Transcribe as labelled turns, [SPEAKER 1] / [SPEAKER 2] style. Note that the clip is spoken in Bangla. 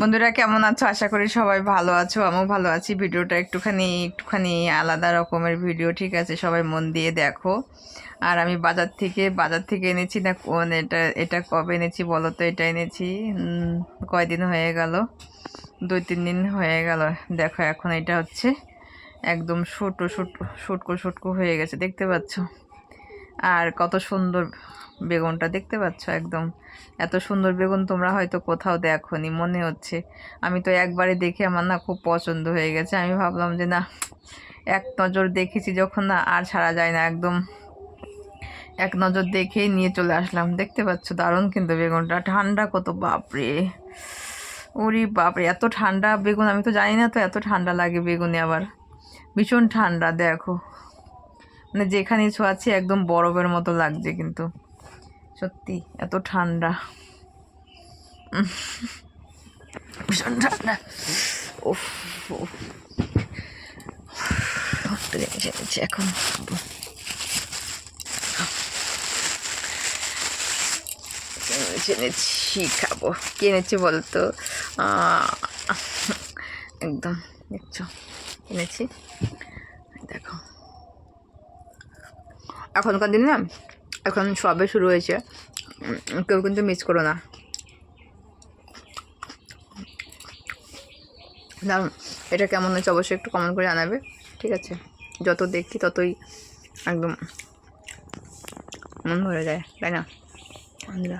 [SPEAKER 1] বন্ধুরা, কেমন আছো? আশা করি সবাই ভালো আছো, আমিও ভালো আছি। ভিডিওটা একটুখানি একটুখানি আলাদা রকমের ভিডিও, ঠিক আছে? সবাই মন দিয়ে দেখো। আর আমি বাজার থেকে বাজার থেকে এনেছি না কোন এটা এটা কবে এনেছি বলো তো, এটা এনেছি কয়দিন হয়ে গেল? দুই, তিন দিন হয়ে গেল। দেখো, এখন এটা হচ্ছে একদম ছোটো ছোটো শুটকো শুটকো হয়ে গেছে, দেখতে পাচ্ছ? আর কত সুন্দর বেগুনটা দেখতে পাচ্ছ? একদম। এত সুন্দর বেগুন তোমরা হয়তো কোথাও দেখোনি, মনে হচ্ছে। আমি তো একবারে দেখে আমার না খুব পছন্দ হয়ে গেছে। আমি ভাবলাম যে না, এক নজর দেখেছি যখন না আর ছাড়া যায় না, একদম এক নজর দেখেই নিয়ে চলে আসলাম। দেখতে পাচ্ছ? দারুণ কিন্তু বেগুনটা। ঠান্ডা কত, বাপরে! ওরে বাপরে! এত ঠান্ডা বেগুন, আমি তো জানি না তো এত ঠান্ডা লাগে বেগুনে আবার। ভীষণ ঠান্ডা, দেখো। মানে যেখানে ছোঁয়াচ্ছি একদম বরফের মতো লাগছে কিন্তু। সত্যি, এত ঠান্ডা। ভীষণ ঠান্ডা। এখন। এনেছি খাব। কি এনেছি বলতো? একদম, দেখছ? এনেছি দেখো। এখনকার দিন না এখন সবে শুরু হয়েছে। কেউ কিন্তু মিস করো না। এটা কেমন হয়েছে অবশ্যই একটু কমেন্ট করে জানাবে, ঠিক আছে? যত দেখি ততই একদম মন ভরে যায়, তাই না?